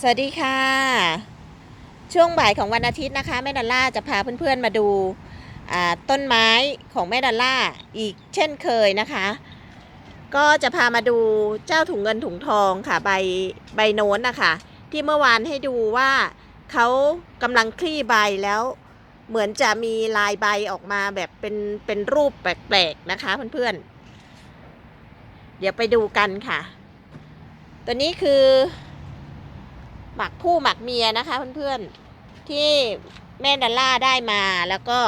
สวัสดีค่ะ ช่วงบ่ายของวันอาทิตย์นะคะแม่ดัลล่าจะพาเพื่อนๆมาดูาต้นไม้ของแม่ดัลล่าอีกเช่นเคยนะคะ ก็จะพามาดูเจ้าถุงเงินถุงทองค่ะใบใบโน้นนะคะที่เมื่อวานให้ดูว่าเขากำลังคลี่ใบแล้ว เหมือนจะมีลายใบออกมาแบบเป็นเป็นรูปแปลกๆนะคะเพื่อนๆเดี๋ยวไปดูกันค่ะ ตัวนี้คือ หมักผู้หมักเมียนะคะเพื่อนๆที่แม่ดัลล่าได้มาแล้วก็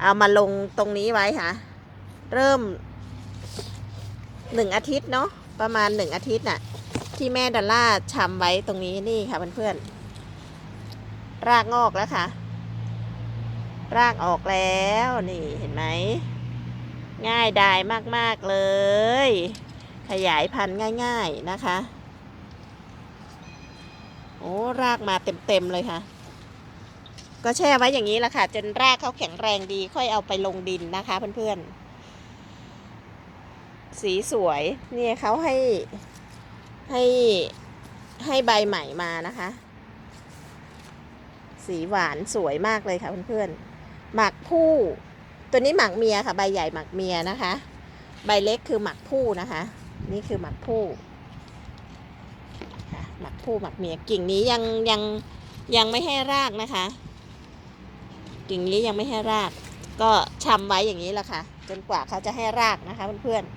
เอามาลงตรงนี้ไว้ค่ะเริ่มหนึ่งอาทิตย์เนาะประมาณหนึ่งอาทิตย์น่ะที่แม่ดัลล่าชำไว้ตรงนี้นี่ค่ะเพื่อนๆรากงอกแล้วค่ะ รากออกแล้วนี่เห็นไหมง่ายดายมาก ๆ เลย ขยายพันธุ์ง่าย ๆ นะคะ โอ้รากมาเต็มๆเลยค่ะ ก็แช่ไว้อย่างนี้แหละค่ะ จนรากเขาแข็งแรงดี ค่อยเอาไปลงดินนะคะเพื่อนๆ สีสวย เนี่ยเขาให้ให้ให้ใบใหม่มานะคะ สีหวานสวยมากเลยค่ะเพื่อนๆ หมักผู้ตัวนี้หมักเมียค่ะ ใบใหญ่หมักเมียนะคะ ใบเล็กคือหมักผู้นะคะ นี่คือหมักผู้ หมักผู้หมักเมียกิ่งนี้ยังยังยังไม่ให้รากนะคะ กิ่งนี้ยังไม่ให้ราก ก็ชำไว้อย่างนี้แหละค่ะ จนกว่าเขาจะให้รากนะคะเพื่อนๆ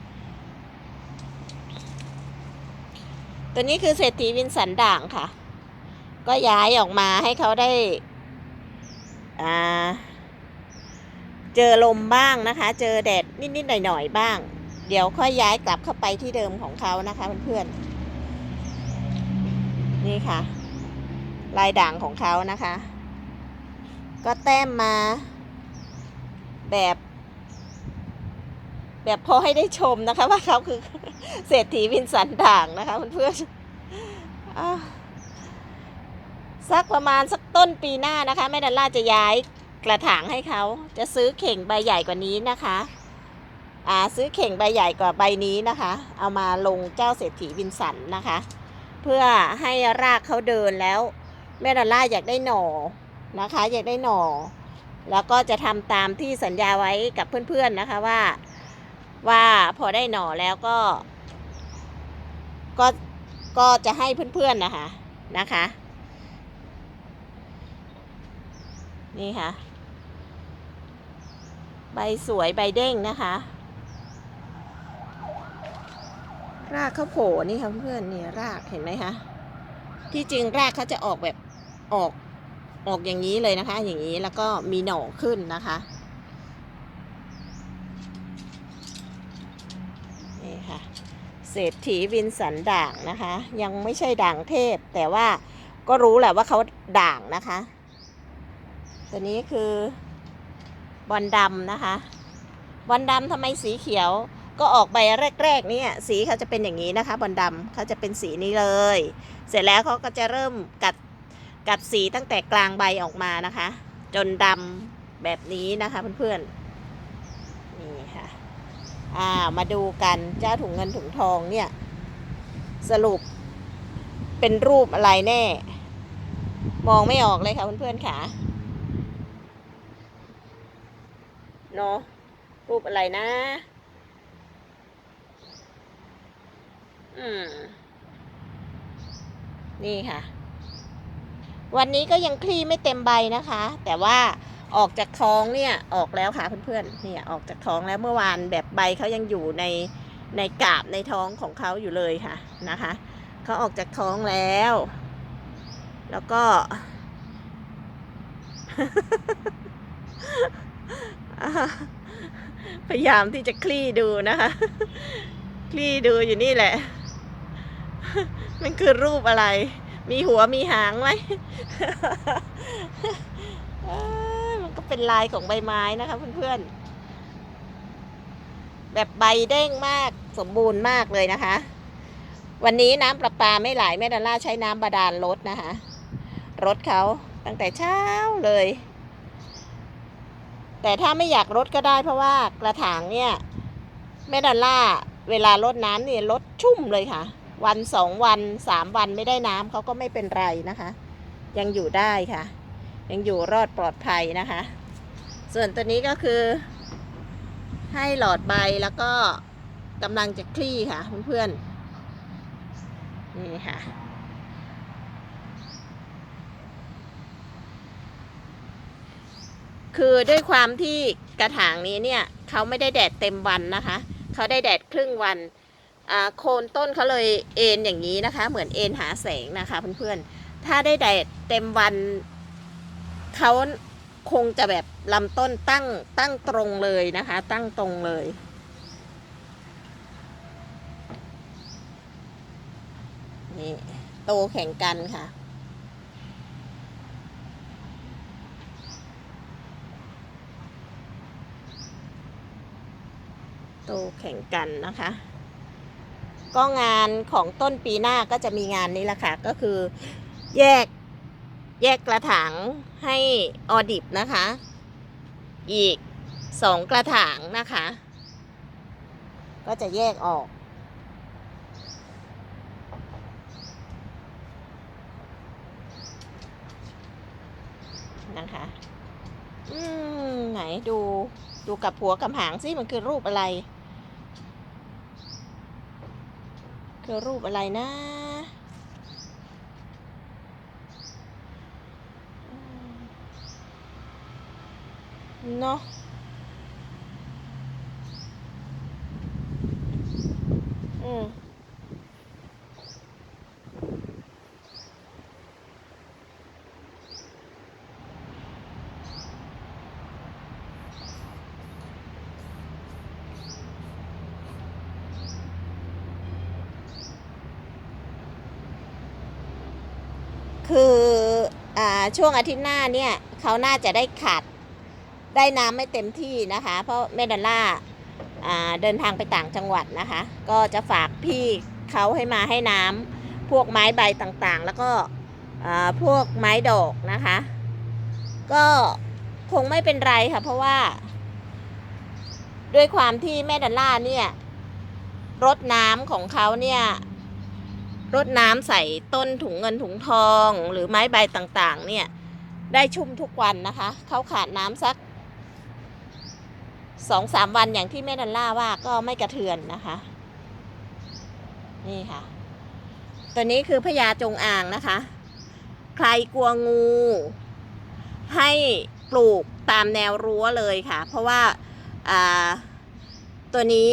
ตัวนี้คือเศรษฐีวินสันด่างค่ะ ก็ย้ายออกมาให้เขาได้อ่าเจอลมบ้างนะคะ เจอแดดนิดๆหน่อยๆบ้าง เดี๋ยวค่อยย้ายกลับเข้าไปที่เดิมของเขานะคะเพื่อนๆ นี่ค่ะ ลายด่างของเขานะคะ ก็แต้มมาแบบ แบบพอให้ได้ชมนะคะว่าเขาคือเศรษฐีวินสันด่างนะคะเพื่อนๆอะสักประมาณสักต้นปีหน้านะคะแม่ดัลล่าจะย้ายกระถางให้เขาจะซื้อเข่งใบใหญ่กว่านี้นะคะอ่าซื้อเข่งใบใหญ่กว่าใบนี้นะคะ เอามาลงเจ้าเศรษฐีวินสันนะคะ เพื่อให้รากเขาเดินแล้วแม่ดอลล่าอยากได้หน่อนะคะ อยากได้หน่อ แล้วก็จะทำตามที่สัญญาไว้กับเพื่อนๆนะคะว่าว่าพอได้หน่อแล้วก็ ก็ก็จะให้เพื่อนๆนะคะนะคะ นี่ค่ะ ใบสวยใบเด้งนะคะ รากเขาโผล่นี่ค่ะเพื่อนๆนี่ยรากเห็นไหมคะที่จริงรากเขาจะออกแบบออกออกอย่างนี้เลยนะคะ อย่างนี้แล้วก็มีหน่อขึ้นนะคะนี่ค่ะเศรษฐีวินสันด่างนะคะ ยังไม่ใช่ด่างเทพ แต่ว่าก็รู้แหละว่าเขาด่างนะคะ ตัวนี้คือบอลดำนะคะ บอลดำทำไมสีเขียว ก็ออกใบแรกๆเนี่ยสีเขาจะเป็นอย่างนี้นะคะบอลดำเขาจะเป็นสีนี้เลย เสร็จแล้วเขาก็จะเริ่มกัดกัดสีตั้งแต่กลางใบออกมานะคะ จนดำแบบนี้นะคะเพื่อนๆนี่ค่ะอ่ามาดูกันเจ้าถุงเงินถุงทองเนี่ยสรุปเป็นรูปอะไรแน่ มองไม่ออกเลยค่ะเพื่อนๆค่ะเนาะรูปอะไรนะ อืม นี่ค่ะ วันนี้ก็ยังคลี่ไม่เต็มใบนะคะ แต่ว่าออกจากท้องเนี่ยออกแล้วค่ะเพื่อนๆ เนี่ยออกจากท้องแล้วเมื่อวานแบบใบเขายังอยู่ในในกาบในท้องของเขาอยู่เลยค่ะนะคะเขาออกจากท้องแล้ว แล้วก็ พยายามที่จะคลี่ดูนะคะ คลี่ดูอยู่นี่แหละ มันคือรูปอะไร มีหัวมีหางไหมมันก็เป็นลายของใบไม้นะคะเพื่อนๆ แบบใบเด้งมากสมบูรณ์มากเลยนะคะ วันนี้น้ำประปาไม่ไหลแม่ดอลล่าใช้น้ำบาดาลรดนะคะรดเขาตั้งแต่เช้าเลย แต่ถ้าไม่อยากรดก็ได้เพราะว่ากระถางเนี่ยแม่ดอลล่าเวลารดน้ำเนี่ยรดชุ่มเลยค่ะ วันสองวันสามวันไม่ได้น้ำเขาก็ไม่เป็นไรนะคะ ยังอยู่ได้ค่ะ ยังอยู่รอดปลอดภัยนะคะ ส่วนตัวนี้ก็คือ ให้หลอดใบแล้วก็กำลังจะคลี่ค่ะเพื่อนๆนี่ค่ะคือด้วยความที่กระถางนี้เนี่ยเขาไม่ได้แดดเต็มวันนะคะ เขาได้แดดครึ่งวัน โคนต้นเขาเลยเอ็นอย่างนี้นะคะ เหมือนเอ็นหาแสงนะคะเพื่อนๆ ถ้าได้แดดเต็มวันเขาคงจะแบบลำต้นตั้งตั้งตรงเลยนะคะ ตั้งตรงเลย นี่โตแข่งกันค่ะโตแข่งกันนะคะ ก็งานของต้นปีหน้าก็จะมีงานนี้แหละค่ะ ก็คือแยกแยกกระถางให้ออดิบนะคะ อีกสองกระถางนะคะ ก็จะแยกออกนะคะ อืม ไหนดูดูกับหัวกับหางสิมันคือรูปอะไร คือรูปอะไรนะเนาะอืม คืออ่า ช่วงอาทิตย์หน้าเนี่ยเขาน่าจะได้ขาดได้น้ำไม่เต็มที่นะคะ เพราะเมดัลล่าเดินทางไปต่างจังหวัดนะคะ ก็จะฝากพี่เขาให้มาให้น้ำพวกไม้ใบต่างๆ แล้วก็พวกไม้ดอกนะคะ ก็คงไม่เป็นไรค่ะ เพราะว่า ด้วยความที่แม่ดัลล่าเนี่ยรดน้ำของเขาเนี่ย รดน้ำใส่ต้นถุงเงินถุงทองหรือไม้ใบต่างๆ เนี่ย ได้ชุ่มทุกวันนะคะ เขาขาดน้ำสักสองสามวันอย่างที่แม่ดันล่าว่าก็ไม่กระเทือนนะคะ นี่ค่ะ ตัวนี้คือพญาจงอางนะคะ ใครกลัวงู ให้ปลูกตามแนวรั้วเลยค่ะ เพราะว่าอ่าตัวนี้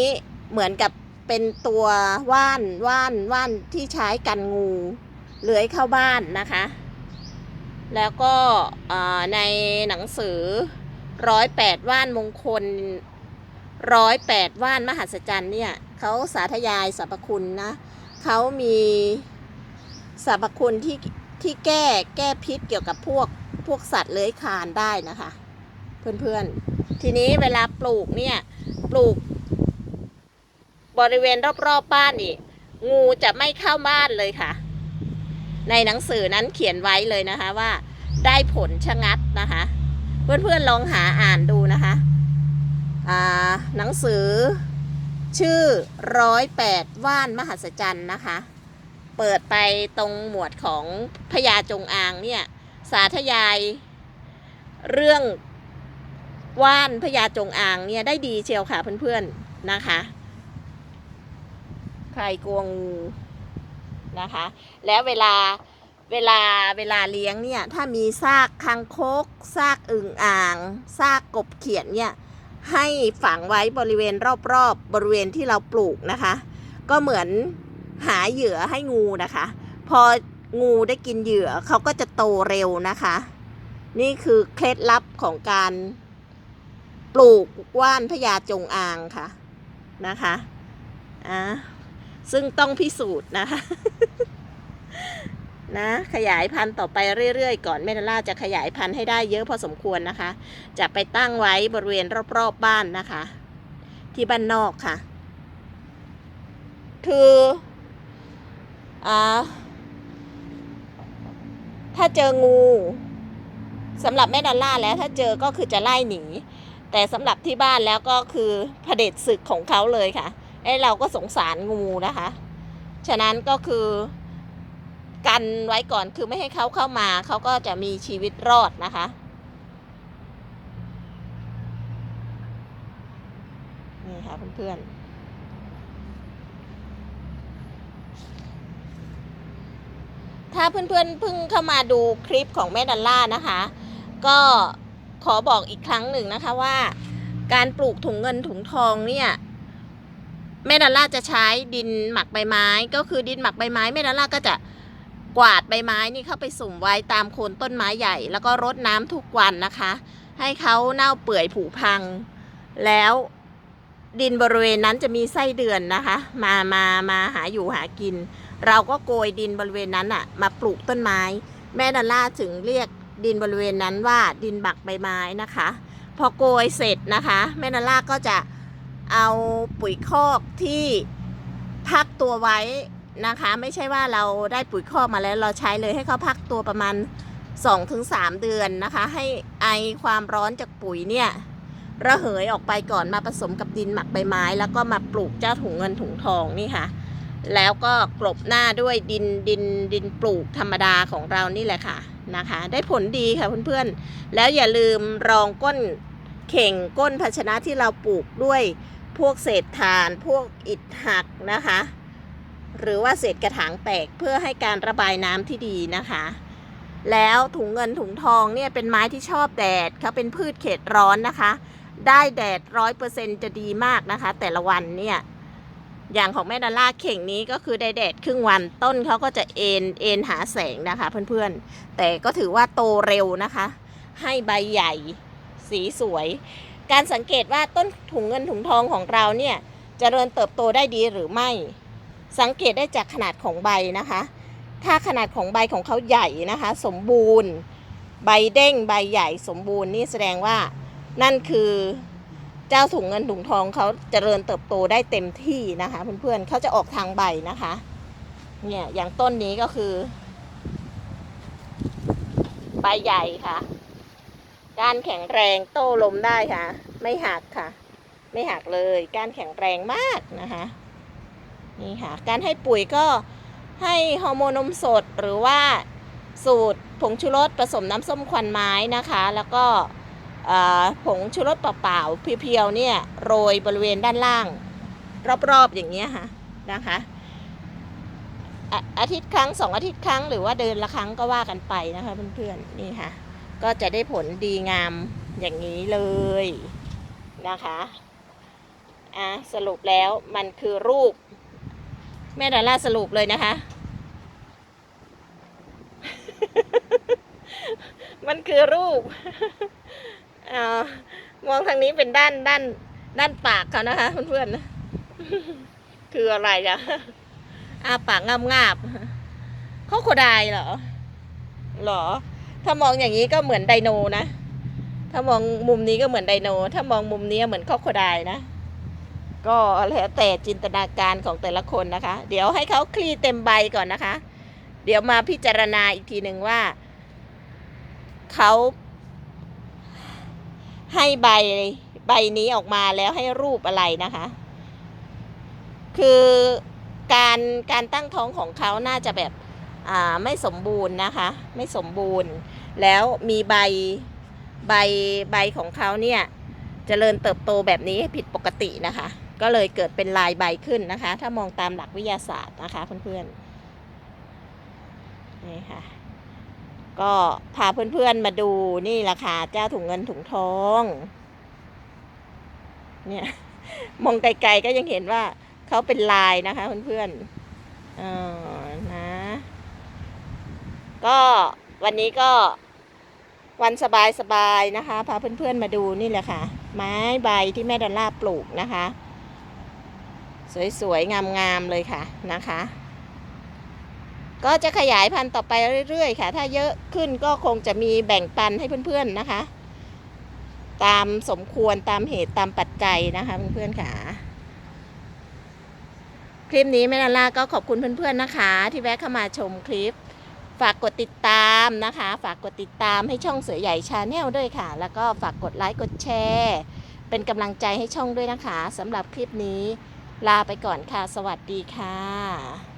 เหมือนกับ เป็นตัวว่านว่านว่านที่ใช้กันงูเลื้อยเข้าบ้านนะคะ แล้วก็ในหนังสือร้อยแปดว่านมงคลร้อยแปดว่านมหัศจรรย์เนี่ยเขาสาธยายสรรพคุณนะเขามีสรรพคุณที่ที่แก้แก้พิษเกี่ยวกับพวกพวกสัตว์เลื้อยคลานได้นะคะ เพื่อนๆ ทีนี้เวลาปลูกเนี่ยปลูก บริเวณรอบๆบบ้านนี่งูจะไม่เข้าบ้านเลยค่ะ ในหนังสือนั้นเขียนไว้เลยนะคะว่า ได้ผลชะงัดนะคะ เพื่อนๆลองหาอ่านดูนะคะหนังสือชื่อร้อยแปดว่านมหัศจรรย์นะคะ เปิดไปตรงหมวดของพญาจงอางเนี่ยสาธยาย เรื่องว่านพญาจงอางเนี่ยได้ดีเชียวค่ะเพื่อนๆนะคะ ใครกลัวงูนะคะ แล้วเวลาเวลาเวลาเลี้ยงเนี่ย ถ้ามีซากคังคกซากอึ่งอ่างซากกบเขียดเนี่ยให้ฝังไว้บริเวณรอบๆบบริเวณที่เราปลูกนะคะ ก็เหมือนหาเหยื่อให้งูนะคะ พองูได้กินเหยื่อเขาก็จะโตเร็วนะคะ นี่คือเคล็ดลับของการปลูกว่านพญาจงอางค่ะนะคะอะ ซึ่งต้องพิสูจน์นะคะ นะ ขยายพันธุ์ต่อไปเรื่อยๆ ก่อนแม่ดาล่าจะขยายพันธุ์ให้ได้เยอะพอสมควรนะคะ จะไปตั้งไว้บริเวณรอบๆบ้านนะคะ ที่บ้านนอกค่ะ คืออ่าถ้าเจองูสำหรับแม่ดอลล่าแล้วถ้าเจอก็คือจะไล่หนี แต่สำหรับที่บ้านแล้วก็คือเผด็จศึกของเขาเลยค่ะ ไอ้เราก็สงสารงูนะคะ ฉะนั้นก็คือกันไว้ก่อนคือไม่ให้เขาเข้ามาเขาก็จะมีชีวิตรอดนะคะ นี่ค่ะเพื่อนๆถ้าเพื่อนๆเพิ่งเข้ามาดูคลิปของแม่ดัลล่านะคะ ก็ขอบอกอีกครั้งหนึ่งนะคะว่า การปลูกถุงเงินถุงทองเนี่ย แม่ดัลล่าจะใช้ดินหมักใบไม้ ก็คือดินหมักใบไม้แม่ดัลล่าก็จะกวาดใบไม้นี่เข้าไปสุ่มไว้ตามโคนต้นไม้ใหญ่ แล้วก็รดน้ำทุกวันนะคะ ให้เขาเน่าเปื่อยผุพัง แล้วดินบริเวณนั้นจะมีไส้เดือนนะคะ มามามาหาอยู่หากิน เราก็โกยดินบริเวณนั้นอะมาปลูกต้นไม้ แม่ดัลล่าถึงเรียกดินบริเวณนั้นว่าดินบักใบไม้นะคะ พอโกยเสร็จนะคะ แม่ดัลล่าก็จะ เอาปุ๋ยคอกที่พักตัวไว้นะคะ ไม่ใช่ว่าเราได้ปุ๋ยคอกมาแล้วเราใช้เลยให้เขาพักตัวประมาณ 2-3 เดือนนะคะ ให้ไอความร้อนจากปุ๋ยเนี่ยระเหยออกไปก่อนมาผสมกับดินหมักใบไม้ แล้วก็มาปลูกเจ้าถุงเงินถุงทองนี่ค่ะ แล้วก็กลบหน้าด้วยดินดินดินปลูกธรรมดาของเรานี่แหละค่ะนะคะ ได้ผลดีค่ะเพื่อนๆ แล้วอย่าลืมรองก้นเข่งก้นภาชนะที่เราปลูกด้วย พวกเศษถ่านพวกอิฐหักนะคะ หรือว่าเศษกระถางแตกเพื่อให้การระบายน้ำที่ดีนะคะ แล้วถุงเงินถุงทองเนี่ยเป็นไม้ที่ชอบแดดเขาเป็นพืชเขตร้อนนะคะ ได้แดดร้อยเปอร์เซ็นจะดีมากนะคะ แต่ละวันเนี่ยอย่างของแม่ดาล่าเข่งนี้ก็คือได้แดดครึ่งวันต้นเขาก็จะเอ็นเอ็นหาแสงนะคะเพื่อนๆ แต่ก็ถือว่าโตเร็วนะคะ ให้ใบใหญ่ สีสวย การสังเกตว่าต้นถุงเงินถุงทองของเราเนี่ยจเจริญเติบโตได้ดีหรือไม่ สังเกตได้จากขนาดของใบนะคะ ถ้าขนาดของใบของเขาใหญ่นะคะ สมบูรณ์ ใบเด้งใบใหญ่สมบูรณ์นี่แสดงว่านั่นคือเจ้าถุงเงินถุงทองเขาเจริญเติบโตได้เต็มที่นะคะ เพื่อนๆเขาจะออกทางใบนะคะเนี่ยอย่างต้นนี้ก็คือ ใบใหญ่ค่ะ ก้านแข็งแรงโต้ลมได้ค่ะ ไม่หักค่ะ ไม่หักเลยก้านแข็งแรงมากนะคะนี่ค่ะ การให้ปุ๋ยก็ให้ฮอร์โมนนมสดหรือว่าสูตรผงชูรสผสมน้ำส้มควันไม้นะคะ แล้วก็ผงชูรสเปล่าๆเพียวๆเนี่ยโรยบริเวณด้านล่าง รอบๆอย่างเงี้ยค่ะนะคะอะอาทิตย์ครั้งสองอาทิตย์ครั้งหรือว่าเดินละครั้งก็ว่ากันไปนะคะเพื่อนๆนี่ค่ะ ก็จะได้ผลดีงามอย่างนี้เลยนะคะอะสรุปแล้วมันคือรูป แม่ดาราสรุปเลยนะคะ มันคือรูปอมองทางนี้เป็นด้านด้านด้านปากเขานะคะเพื่อนๆคืออะไรอะอาปากงามงาบเขาโคดายเหรอเหรอ ถ้ามองอย่างนี้ก็เหมือนไดโนนะ ถ้ามองมุมนี้ก็เหมือนไดโน ถ้ามองมุมนี้เหมือนคอโคดายนะ ก็แล้วแต่จินตนาการของแต่ละคนนะคะ เดี๋ยวให้เขาคลี่เต็มใบก่อนนะคะ เดี๋ยวมาพิจารณาอีกทีหนึ่งว่าเขาให้ใบใบนี้ออกมาแล้วให้รูปอะไรนะคะ คือการการตั้งท้องของเขาน่าจะแบบ ไม่สมบูรณ์นะคะ ไม่สมบูรณ์ แล้วมีใบใบใบของเขาเนี่ยจเจริญเติบโตแบบนี้ผิดปกตินะคะ ก็เลยเกิดเป็นลายใบขึ้นนะคะ ถ้ามองตามหลักวิทยาศาสตร์นะคะเพื่อนๆนี่ค่ะ ก็พาเพื่อนๆมาดูนี่แหละค่ะเจ้าถุงเงินถุงทอง เนี่ยมองไกลๆก็ยังเห็นว่าเขาเป็นลายนะคะเพื่อนๆ ก็วันนี้ก็วันสบายๆนะคะพาเพื่อนๆมาดูนี่แหละค่ะ ไม้ใบที่แม่ดอลล่าปลูกนะคะ สวยๆ งามๆเลยค่ะนะคะ ก็จะขยายพันธุ์ต่อไปเรื่อยๆ ค่ะ ถ้าเยอะขึ้นก็คงจะมีแบ่งปันให้เพื่อนๆนะคะ ตามสมควรตามเหตุตามปัจจัยนะคะเพื่อนๆค่ะ คลิปนี้แม่นาล่าก็ขอบคุณเพื่อนๆนะคะ ที่แวะเข้ามาชมคลิป ฝากกดติดตามนะคะ ฝากกดติดตามให้ช่องเสือใหญ่ชาแนลด้วยค่ะ แล้วก็ฝากกดไลค์กดแชร์ เป็นกำลังใจให้ช่องด้วยนะคะสำหรับคลิปนี้ ลาไปก่อนค่ะ สวัสดีค่ะ